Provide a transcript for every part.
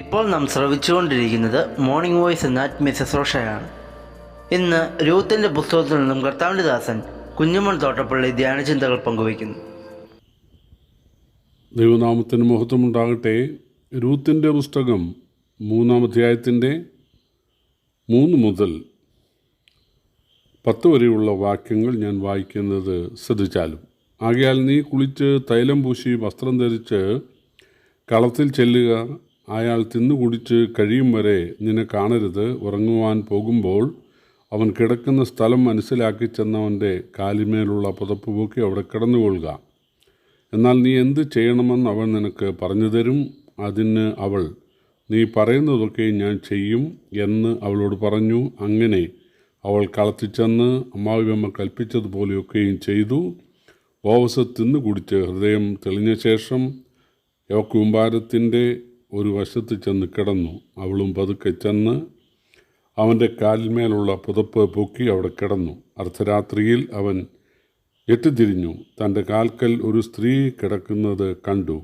ഇപ്പോൾ നാം ശ്രവിച്ചുകൊണ്ടിരിക്കുന്നത് മോർണിംഗ് വോയിസ് എന്ന മിസസ് റോഷയാണ് ഇന്ന് രൂത്തിന്റെ പുസ്തകത്തിൽ നിന്നും കർത്താവിന്റെ കുഞ്ഞുമൺ തോട്ടപ്പള്ളി ധ്യാനചിന്തകൾ പങ്കുവയ്ക്കുന്നു. ദൈവനാമത്തിന് മഹത്വമുണ്ടാകട്ടെ. രൂത്തിന്റെ പുസ്തകം മൂന്നാം അധ്യായത്തിന്റെ മൂന്ന് മുതൽ പത്ത് വരെയുള്ള വാക്യങ്ങൾ ഞാൻ വായിക്കുന്നത് ശ്രദ്ധിച്ചാലും. ആകയാൽ നീ കുളിച്ച് തൈലം പൂശി വസ്ത്രം ധരിച്ച് കളത്തിൽ ചെല്ലുക. അയാൾ തിന്നു കുടിച്ച് കഴിയും വരെ നിന്നെ കാണരുത് ഉറങ്ങുവാൻ പോകുമ്പോൾ അവൻ കിടക്കുന്ന സ്ഥലം മനസ്സിലാക്കി ചെന്നവന്റെ കാലിമേലുള്ള പുതപ്പ് പൂക്കി അവിടെ കിടന്നുകൊള്ളുക. എന്നാൽ നീ എന്ത് ചെയ്യണമെന്ന് അവൻ നിനക്ക് പറഞ്ഞു തരും? അതിന് അവൾ നീ പറയുന്നതൊക്കെ ഞാൻ ചെയ്യും എന്ന് അവളോട് പറഞ്ഞു. അങ്ങനെ അവൾ കളത്തിച്ചെന്ന് അമ്മാവിയമ്മ കൽപ്പിച്ചതുപോലെയൊക്കെയും ചെയ്തു. ഓവസ് തിന്നു കുടിച്ച് ഹൃദയം തെളിഞ്ഞ ശേഷം യോക്കൂമ്പാരത്തിന്റെ ഒരു വശത്ത് ചെന്ന് കിടന്നു. അവളും പതുക്കെ ചെന്ന് അവന്റെ കാലിന്മേലുള്ള പുതപ്പ് പൊക്കി അവിടെ കിടന്നു. അർദ്ധരാത്രിയിൽ അവൻ എട്ടുതിരിഞ്ഞു തന്റെ കാൽക്കൽ ഒരു സ്ത്രീ കിടക്കുന്നത് കണ്ടു.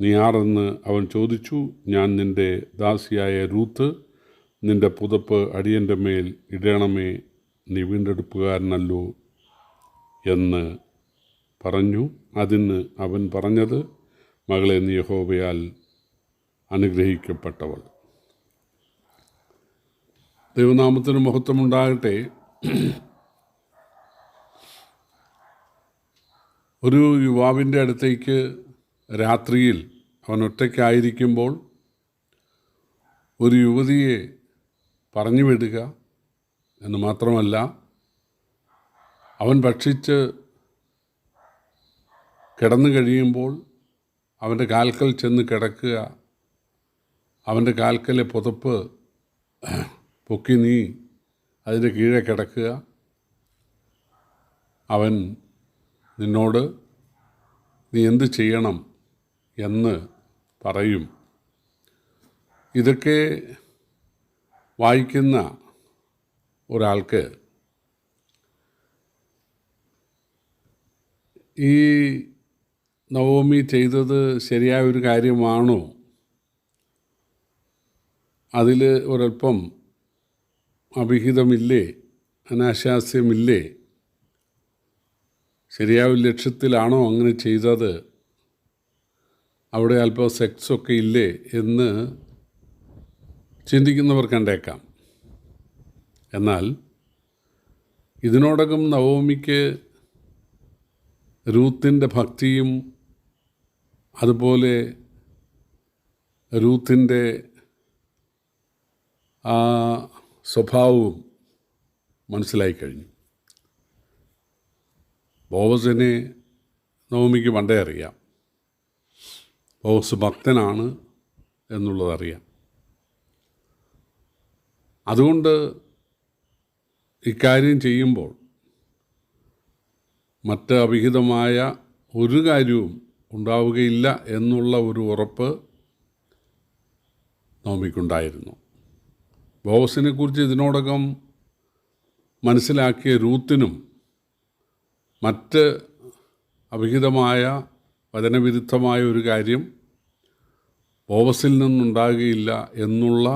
നീ ആരെന്ന് അവൻ ചോദിച്ചു. ഞാൻ നിന്റെ ദാസിയായ രൂത്ത്. നിന്റെ പുതപ്പ് അടിയന്റെ മേൽ ഇടണമേ. നീ വീണ്ടെടുപ്പുകാരനല്ലോ എന്ന് പറഞ്ഞു. അതിന് അവൻ പറഞ്ഞത് മകളെ നീ യഹോവയാൽ അനുഗ്രഹിക്കപ്പെട്ടവൾ. ദൈവനാമത്തിന് മഹത്വമുണ്ടാകട്ടെ. ഒരു യുവാവിന്റെ അടുത്തേക്ക് രാത്രിയിൽ അവൻ ഒറ്റയ്ക്കായിരിക്കുമ്പോൾ ഒരു യുവതിയെ പറഞ്ഞു വിടുക എന്ന് മാത്രമല്ല അവൻ ഭക്ഷിച്ച് കിടന്നു കഴിയുമ്പോൾ അവന്റെ കാൽക്കൽ ചെന്ന് കിടക്കുക അവന്റെ കാൽക്കലെ പുതപ്പ് പൊക്കി നീ അതിന്റെ കീഴെ കിടക്കുക. അവൻ നിന്നോട് നീ എന്ത് ചെയ്യണം എന്ന് പറയും. ഇതൊക്കെ വായിക്കുന്ന ഒരാൾക്ക് ഈ നവോമി ചെയ്തത് ശരിയായ ഒരു കാര്യമാണോ? അതിൽ ഒരൽപ്പം അഭിഹിതമില്ലേ അനാശാസ്യമില്ലേ? ശരിയായ ലക്ഷ്യത്തിലാണോ അങ്ങനെ ചെയ്തത്? അവിടെ അല്പം സെക്സൊക്കെ ഇല്ലേ എന്ന് ചിന്തിക്കുന്നവർ കണ്ടേക്കാം. എന്നാൽ ഇതിനോടകം നവോമിക്ക് രൂത്തിന്റെ ഭക്തിയും അതുപോലെ രൂത്തിന്റെ ആ സ്വഭാവവും മനസ്സിലായി കഴിഞ്ഞു. ബോവസിനെ നവമിക്ക് പണ്ടേ അറിയാം. ബോവസ് ഭക്തനാണ് എന്നുള്ളതറിയാം അതുകൊണ്ട് ഇക്കാര്യം ചെയ്യുമ്പോൾ മറ്റ് അവിഹിതമായ ഒരു കാര്യവും ഉണ്ടാവുകയില്ല എന്നുള്ള ഒരു ഉറപ്പ് നവമിക്കുണ്ടായിരുന്നു കുറിച്ച് ഇതിനോടകം മനസ്സിലാക്കിയ രൂത്തിനും മറ്റ് അവിഹിതമായ വചനവിരുദ്ധമായ ഒരു കാര്യം ബോവസിൽ നിന്നുണ്ടാകുകയില്ല എന്നുള്ള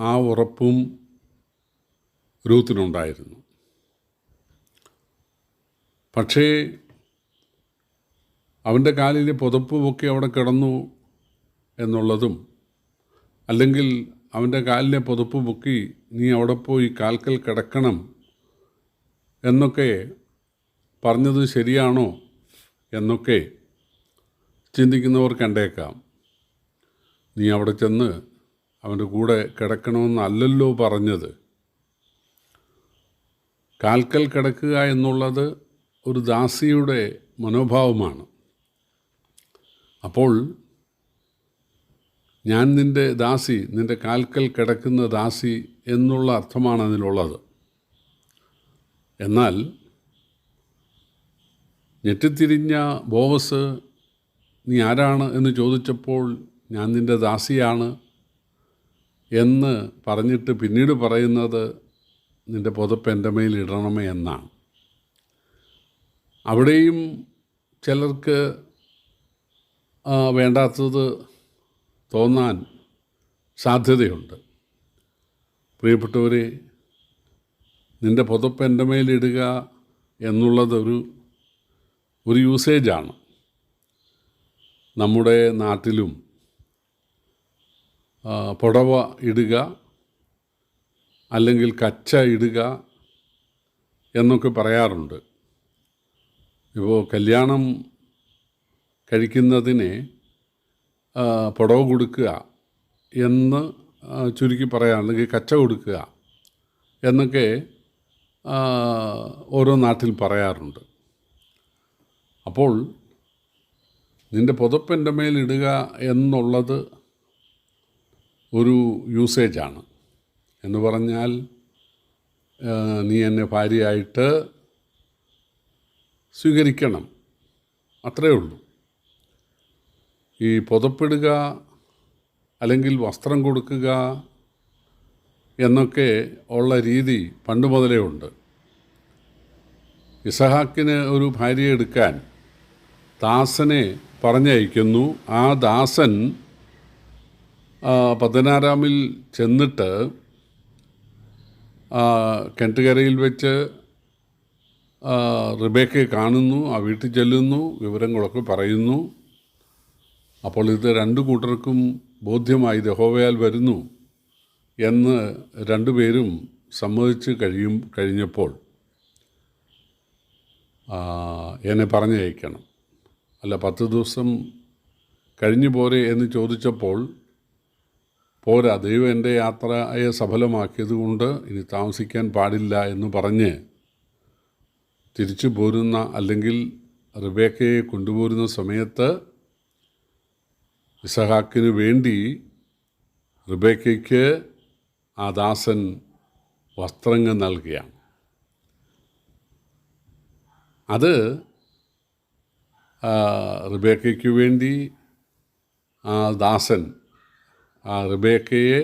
ആ ഉറപ്പും രൂത്തിനുണ്ടായിരുന്നു പക്ഷേ അവന്റെ കാലിലെ പുതപ്പുമൊക്കെ അവിടെ കിടന്നു എന്നുള്ളതും അല്ലെങ്കിൽ അവന്റെ കാലിലെ പുതുപ്പ് പൊക്കി നീ അവിടെ പോയി കാൽക്കൽ കിടക്കണം എന്നൊക്കെ പറഞ്ഞത് ശരിയാണോ എന്നൊക്കെ ചിന്തിക്കുന്നവർ കണ്ടേക്കാം. നീ അവിടെ ചെന്ന് അവന്റെ കൂടെ കിടക്കണമെന്നല്ലല്ലോ പറഞ്ഞത്. കാൽക്കൽ കിടക്കുക എന്നുള്ളത് ഒരു ദാസിയുടെ മനോഭാവമാണ്. അപ്പോൾ ഞാൻ നിന്റെ ദാസി നിന്റെ കാൽക്കൽ കിടക്കുന്ന ദാസി എന്നുള്ള അർത്ഥമാണ് അതിലുള്ളത്. എന്നാൽ ഞെട്ടിത്തിരിഞ്ഞ ബോവസ് നീ ആരാണ്? എന്ന് ചോദിച്ചപ്പോൾ ഞാൻ നിന്റെ ദാസിയാണ് എന്ന് പറഞ്ഞിട്ട് പിന്നീട് പറയുന്നത് നിന്റെ പുതപ്പ് എന്റെ മേൽ ഇടണമേ എന്നാണ്. അവിടെയും ചിലർക്ക് വേണ്ടാത്തത് തോന്നാൻ സാധ്യതയുണ്ട്. പ്രിയപ്പെട്ടവരെ നിന്റെ പുതപ്പ് എന്റെ മേലിടുക എന്നുള്ളതൊരു ഒരു യൂസേജാണ് നമ്മുടെ നാട്ടിലും പുടവ ഇടുക അല്ലെങ്കിൽ കച്ച ഇടുക എന്നൊക്കെ പറയാറുണ്ട്. ഇപ്പോൾ കല്യാണം കഴിക്കുന്നതിനെ പുടവ കൊടുക്കുക എന്ന് ചുരുക്കി പറയുകയാണെങ്കിൽ കച്ച കൊടുക്കുക എന്നൊക്കെ ഓരോ നാട്ടിൽ പറയാറുണ്ട്. അപ്പോൾ നിന്റെ പുതപ്പെന്റെ മേലിടുക എന്നുള്ളത് ഒരു യൂസേജാണ്. എന്ന് പറഞ്ഞാൽ നീ എന്നെ ഭാര്യയായിട്ട് സ്വീകരിക്കണം. അത്രയേ ഉള്ളൂ. ഈ പുതപ്പിടുക അല്ലെങ്കിൽ വസ്ത്രം കൊടുക്കുക എന്നൊക്കെ ഉള്ള രീതി പണ്ട് മുതലേ ഉണ്ട്. ഇസഹാക്കിന് ഒരു ഭാര്യ എടുക്കാൻ ദാസനെ പറഞ്ഞയക്കുന്നു. ആ ദാസൻ പതിനാറാമിൽ ചെന്നിട്ട് കിണറ്റുകരയിൽ വെച്ച് റിബേക്കെ കാണുന്നു ആ വീട്ടിൽ ചെല്ലുന്നു വിവരങ്ങളൊക്കെ പറയുന്നു. അപ്പോൾ ഇത് രണ്ടു കൂട്ടർക്കും ബോധ്യമായി ദഹോവയാൽ വരുന്നു എന്ന് രണ്ടുപേരും സമ്മതിച്ച് കഴിയും കഴിഞ്ഞപ്പോൾ എന്നെ പറഞ്ഞയക്കണം. അല്ല പത്ത് ദിവസം കഴിഞ്ഞു പോരെ എന്ന് ചോദിച്ചപ്പോൾ പോരാ ദൈവം എന്റെ യാത്രയെ സഫലമാക്കിയത് കൊണ്ട് ഇനി താമസിക്കാൻ പാടില്ല എന്ന് പറഞ്ഞ് തിരിച്ചു പോരുന്ന അല്ലെങ്കിൽ റിബേക്കയെ കൊണ്ടുപോരുന്ന സമയത്ത് ഇസഹാക്കിന് വേണ്ടി റിബേക്കയ്ക്ക് ആ ദാസൻ വസ്ത്രങ്ങൾ നൽകുകയാണ് അത് റിബേക്കയ്ക്ക് വേണ്ടി ആ ദാസൻ ആ റിബേക്കയെ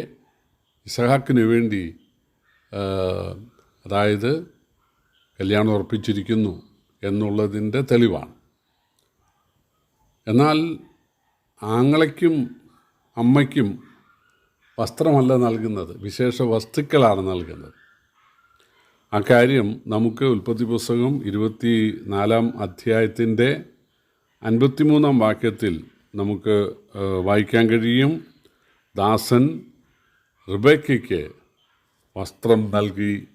ഇസഹാക്കിന് വേണ്ടി അതായത് കല്യാണം ഉറപ്പിച്ചിരിക്കുന്നു എന്നുള്ളതിന്റെ തെളിവാണ്. എന്നാൽ ആങ്ങളയ്ക്കും അമ്മയ്ക്കും വസ്ത്രമല്ല നൽകുന്നത്. വിശേഷ വസ്തുക്കളാണ് നൽകുന്നത്. ആ കാര്യം നമുക്ക് ഉൽപ്പത്തി പുസ്തകം ഇരുപത്തി നാലാം അധ്യായത്തിന്റെ അൻപത്തിമൂന്നാം വാക്യത്തിൽ നമുക്ക് വായിക്കാൻ കഴിയും. ദാസൻ റിബയ്ക്കയ്ക്ക് വസ്ത്രം നൽകി.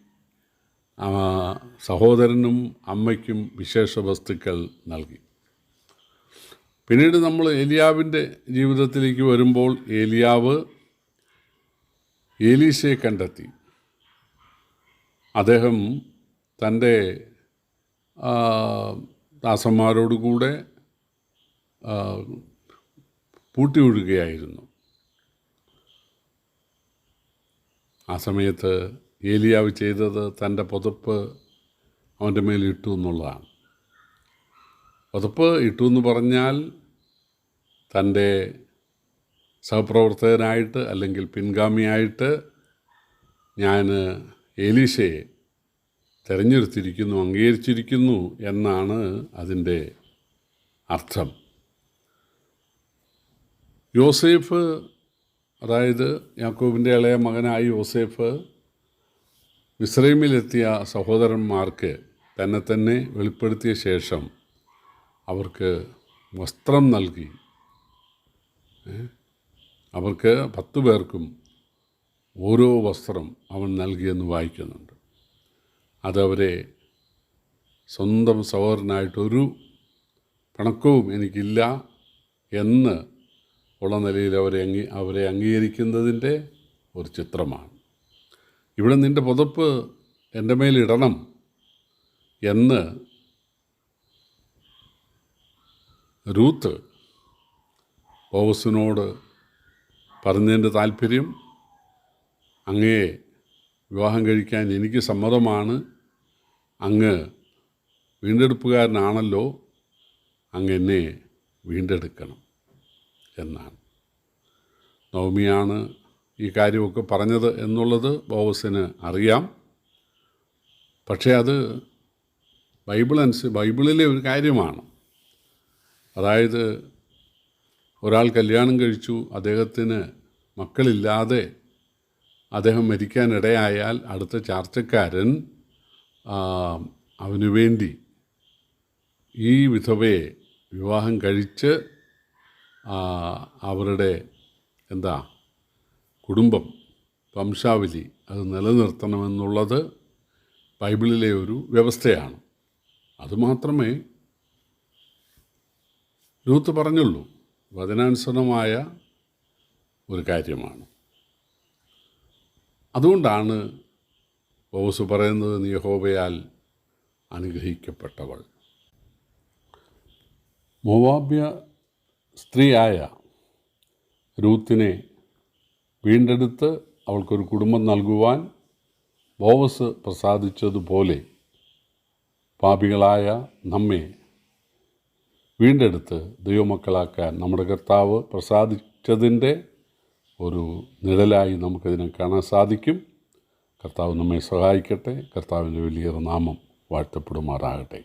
സഹോദരനും അമ്മയ്ക്കും വിശേഷ വസ്തുക്കൾ നൽകി. പിന്നീട് നമ്മൾ ഏലിയാവിന്റെ ജീവിതത്തിലേക്ക് വരുമ്പോൾ ഏലിയാവ് ഏലീശയെ കണ്ടെത്തി. അദ്ദേഹം തന്റെ ദാസന്മാരോടുകൂടെ ആ, പൂട്ടി ഒഴുകുകയായിരുന്നു. ആ സമയത്ത് ഏലിയാവ് ചെയ്തത് തന്റെ പുതപ്പ് അവന്റെ മേലിട്ടു എന്നുള്ളതാണ്. പുതപ്പ് ഇട്ടു എന്ന് പറഞ്ഞാൽ തന്റെ സഹപ്രവർത്തകനായിട്ട് അല്ലെങ്കിൽ പിൻഗാമിയായിട്ട് ഞാൻ ഏലീശയെ തിരഞ്ഞെടുത്തിരിക്കുന്നു അംഗീകരിച്ചിരിക്കുന്നു എന്നാണ് അതിന്റെ അർത്ഥം യോസേഫ് അതായത് യാക്കോബിന്റെ ഇളയ മകനായ യോസേഫ് മിസ്രൈമിലെത്തിയ സഹോദരന്മാർക്ക് തന്നെ തന്നെ വെളിപ്പെടുത്തിയ ശേഷം അവർക്ക് വസ്ത്രം നൽകി? അവർക്ക് പത്ത് പേർക്കും ഓരോ വസ്ത്രം അവൻ നൽകിയെന്ന് വായിക്കുന്നുണ്ട്. അതവരെ സ്വന്തം സഹോദരനായിട്ടൊരു പണക്കവും എനിക്കില്ല എന്ന് ഉള്ള നിലയിൽ അവരെ അംഗീ അവരെ അംഗീകരിക്കുന്നതിന്റെ ഒരു ചിത്രമാണ്. ഇവിടെ നിന്റെ പുതപ്പ് എന്റെ മേലിടണം എന്ന് രൂത്ത് ഓവസിനോട് പറഞ്ഞതിന്റെ താല്പര്യം അങ്ങയെ വിവാഹം കഴിക്കാൻ എനിക്ക് സമ്മതമാണ്. അങ്ങ് വീണ്ടെടുപ്പുകാരനാണല്ലോ. അങ്ങ് എന്നെ വീണ്ടെടുക്കണം എന്നാണ്. നവമിയാണ് ഈ കാര്യമൊക്കെ പറഞ്ഞത് എന്നുള്ളത് ബോവസിന് അറിയാം. പക്ഷേ അത് ബൈബിൾ അനുസരിച്ച് ബൈബിളിലെ ഒരു കാര്യമാണ്. അതായത് ഒരാൾ കല്യാണം കഴിച്ചു അദ്ദേഹത്തിന് മക്കളില്ലാതെ അദ്ദേഹം മരിക്കാനിടയായാൽ അടുത്ത ചാർച്ചക്കാരൻ അവന് വേണ്ടി ഈ വിധവയെ വിവാഹം കഴിച്ച് അവരുടെ എന്താ കുടുംബം വംശാവലി അത് നിലനിർത്തണമെന്നുള്ളത് ബൈബിളിലെ ഒരു വ്യവസ്ഥയാണ്. അതുമാത്രമേ രൂത്ത് പറഞ്ഞുള്ളൂ. വചനാനുസരണമായ ഒരു കാര്യമാണ്. അതുകൊണ്ടാണ് ബോസ് പറയുന്നത് നിയഹോബയാൽ അനുഗ്രഹിക്കപ്പെട്ടവൾ. മോവാബ്യ സ്ത്രീയായ രൂത്തിനെ വീണ്ടെടുത്ത് അവൾക്കൊരു കുടുംബം നൽകുവാൻ ബോവസ് പ്രസാദിച്ചതുപോലെ പാപികളായ നമ്മെ വീണ്ടെടുത്ത് ദൈവമക്കളാക്കാൻ നമ്മുടെ കർത്താവ് പ്രസാദിച്ചതിന്റെ ഒരു നിഴലായി നമുക്കതിനെ കാണാൻ സാധിക്കും. കർത്താവ് നമ്മെ സഹായിക്കട്ടെ. കർത്താവിന്റെ വലിയൊരു നാമം വാഴ്ത്തപ്പെടുമാറാകട്ടെ.